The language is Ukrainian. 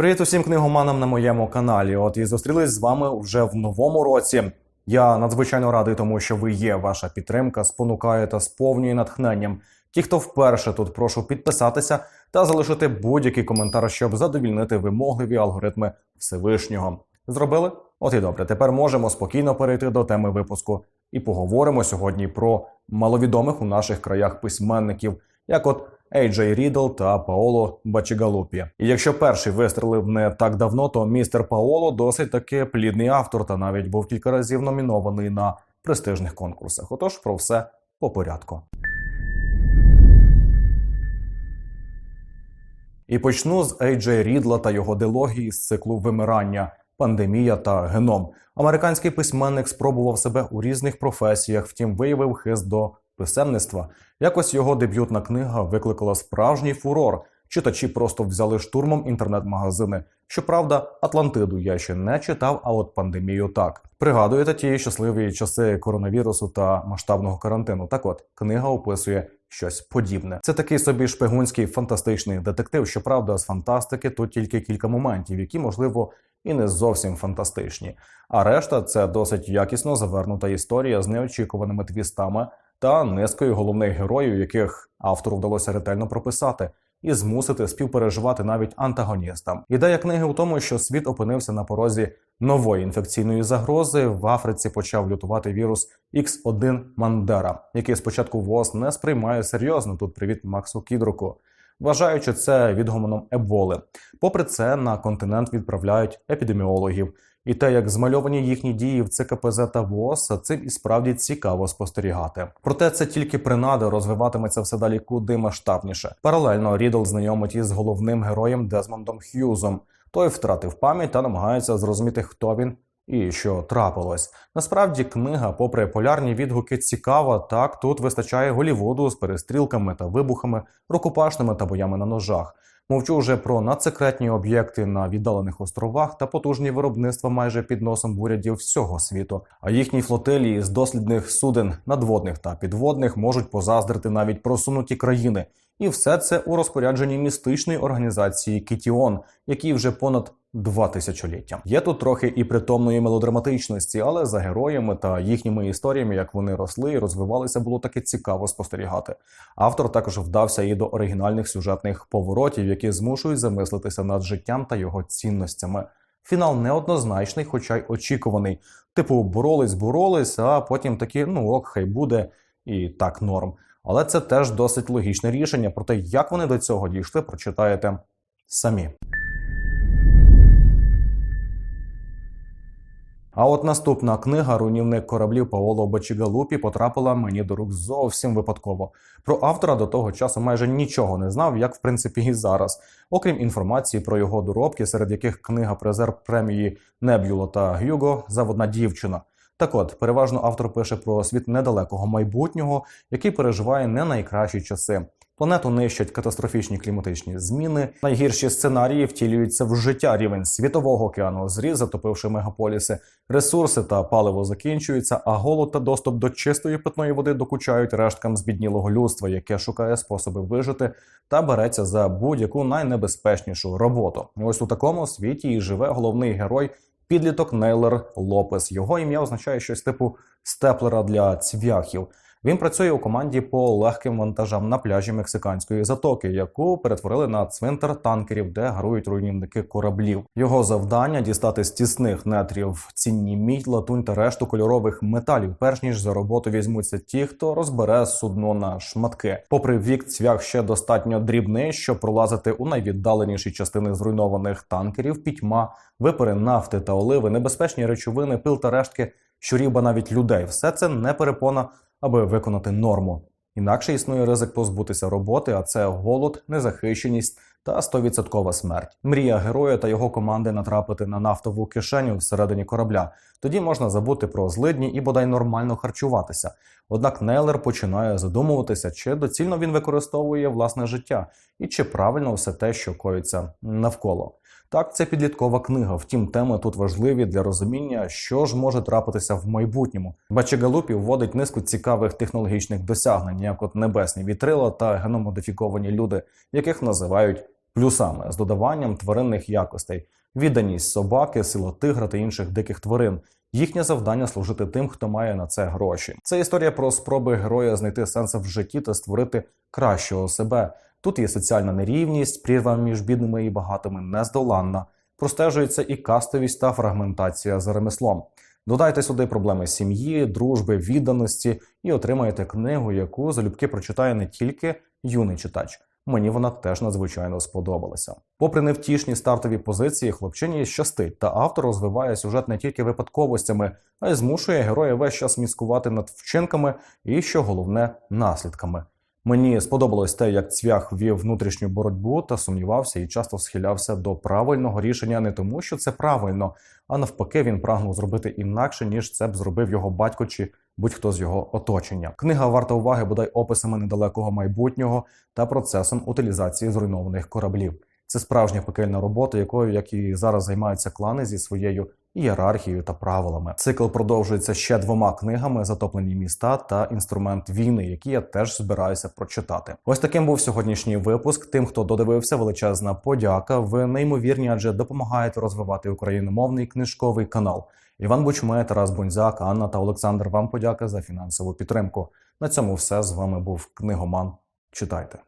Привіт усім книгоманам на моєму каналі. От і зустрілись з вами вже в новому році. Я надзвичайно радий, тому що ви є. Ваша підтримка спонукає та сповнює натхненням. Ті, хто вперше тут, прошу підписатися та залишити будь-який коментар, щоб задовільнити вимогливі алгоритми Всевишнього. Зробили? От і добре. Тепер можемо спокійно перейти до теми випуску і поговоримо сьогодні про маловідомих у наших краях письменників, як от Ейджей Рідл та Паоло Бачігалупі. І якщо перший вистрелив не так давно, то містер Паоло досить таки плідний автор та навіть був кілька разів номінований на престижних конкурсах. Отож, про все по порядку. І почну з Ейджей Рідла та його дилогії з циклу вимирання, пандемія та геном. Американський письменник спробував себе у різних професіях, втім виявив хист до писемництва. Якось його дебютна книга викликала справжній фурор. Читачі просто взяли штурмом інтернет-магазини. Щоправда, Атлантиду я ще не читав, а от пандемію так. Пригадуєте ті щасливі часи коронавірусу та масштабного карантину. Так от книга описує щось подібне. Це такий собі шпигунський фантастичний детектив. Щоправда, з фантастики тут тільки кілька моментів, які можливо і не зовсім фантастичні. А решта це досить якісно завернута історія з неочікуваними твістами та низкою головних героїв, яких автору вдалося ретельно прописати. І змусити співпереживати навіть антагоністам. Ідея книги у тому, що світ опинився на порозі нової інфекційної загрози. В Африці почав лютувати вірус X1 Мандера, який спочатку ВОЗ не сприймає серйозно. Тут привіт Максу Кідруку, вважаючи це відгомоном еболи. Попри це, на континент відправляють епідеміологів. І те, як змальовані їхні дії в ЦКПЗ та ВОЗ, цим і справді цікаво спостерігати. Проте це тільки принада розвиватиметься все далі куди масштабніше. Паралельно Рідл знайомить із головним героєм Дезмондом Х'юзом. Той втратив пам'ять та намагається зрозуміти, хто він і що трапилось. Насправді, книга, попри полярні відгуки, цікава. Так тут вистачає Голівуду з перестрілками та вибухами, рукопашними та боями на ножах. Мовчу вже про надсекретні об'єкти на віддалених островах та потужні виробництва майже під носом урядів всього світу. А їхні флотилії з дослідних суден надводних та підводних можуть позаздрити навіть просунуті країни. І все це у розпорядженні містичної організації Кітіон, якій вже понад два тисячоліття. Є тут трохи і притомної мелодраматичності, але за героями та їхніми історіями, як вони росли і розвивалися, було таки цікаво спостерігати. Автор також вдався і до оригінальних сюжетних поворотів, які змушують замислитися над життям та його цінностями. Фінал неоднозначний, хоча й очікуваний. Типу, боролись, боролись, а потім такі, ну ок, хай буде і так норм. Але це теж досить логічне рішення. Проте, як вони до цього дійшли, прочитаєте самі. А от наступна книга Руйнівник кораблів Паоло Бачігалупі потрапила мені до рук зовсім випадково. Про автора до того часу майже нічого не знав, як в принципі і зараз, окрім інформації про його доробки, серед яких книга призер премії Небюла та Гюго Заводна дівчина. Так от, переважно автор пише про світ недалекого майбутнього, який переживає не найкращі часи. Планету нищать катастрофічні кліматичні зміни. Найгірші сценарії втілюються в життя. Рівень світового океану зріз, затопивши мегаполіси. Ресурси та паливо закінчуються, а голод та доступ до чистої питної води докучають решткам збіднілого людства, яке шукає способи вижити та береться за будь-яку найнебезпечнішу роботу. Ось у такому світі і живе головний герой. Підліток Нейлер Лопес. Його ім'я означає щось типу степлера для цвяхів. Він працює у команді по легким вантажам на пляжі мексиканської затоки, яку перетворили на цвинтар танкерів, де гарують руйнівники кораблів. Його завдання дістати з тісних нетрів цінні мідь, латунь та решту кольорових металів, перш ніж за роботу візьмуться ті, хто розбере судно на шматки. Попри вік, цвях ще достатньо дрібний, щоб пролазити у найвіддаленіші частини зруйнованих танкерів, пітьма, випари нафти та оливи, небезпечні речовини, пил та рештки, щурів, ба навіть людей. Все це не перепона аби виконати норму. Інакше існує ризик позбутися роботи, а це голод, незахищеність та 100% смерть. Мрія героя та його команди натрапити на нафтову кишеню всередині корабля. Тоді можна забути про злидні і бодай нормально харчуватися. Однак Нейлер починає задумуватися, чи доцільно він використовує власне життя і чи правильно все те, що коїться навколо. Так, це підліткова книга. Втім, теми тут важливі для розуміння, що ж може трапитися в майбутньому. Бачегалупі вводить низку цікавих технологічних досягнень, як от небесні вітрила та геномодифіковані люди, яких називають плюсами з додаванням тваринних якостей, відданість собаки, сила тигра та інших диких тварин. Їхнє завдання служити тим, хто має на це гроші. Це історія про спроби героя знайти сенс в житті та створити кращого себе. Тут є соціальна нерівність, прірва між бідними і багатими нездоланна. Простежується і кастовість та фрагментація за ремеслом. Додайте сюди проблеми сім'ї, дружби, відданості і отримаєте книгу, яку залюбки прочитає не тільки юний читач. Мені вона теж надзвичайно сподобалася. Попри невтішні стартові позиції, хлопчині щастить, та автор розвиває сюжет не тільки випадковостями, а й змушує героя весь час міскувати над вчинками і, що головне, наслідками. Мені сподобалось те, як цвях вів внутрішню боротьбу та сумнівався і часто схилявся до правильного рішення не тому, що це правильно, а навпаки, він прагнув зробити інакше, ніж це б зробив його батько чи будь-хто з його оточення. Книга варта уваги бодай описами недалекого майбутнього та процесом утилізації зруйнованих кораблів. Це справжня пекельна робота, якою, як і зараз займаються клани зі своєю ієрархією та правилами. Цикл продовжується ще двома книгами: Затоплені міста та інструмент війни, які я теж збираюся прочитати. Ось таким був сьогоднішній випуск. Тим, хто додивився, величезна подяка. Ви неймовірні, адже допомагаєте розвивати україномовний книжковий канал. Іван Бучме, Тарас Бунзяк, Анна та Олександр. Вам подяка за фінансову підтримку. На цьому все з вами був книгоман. Читайте.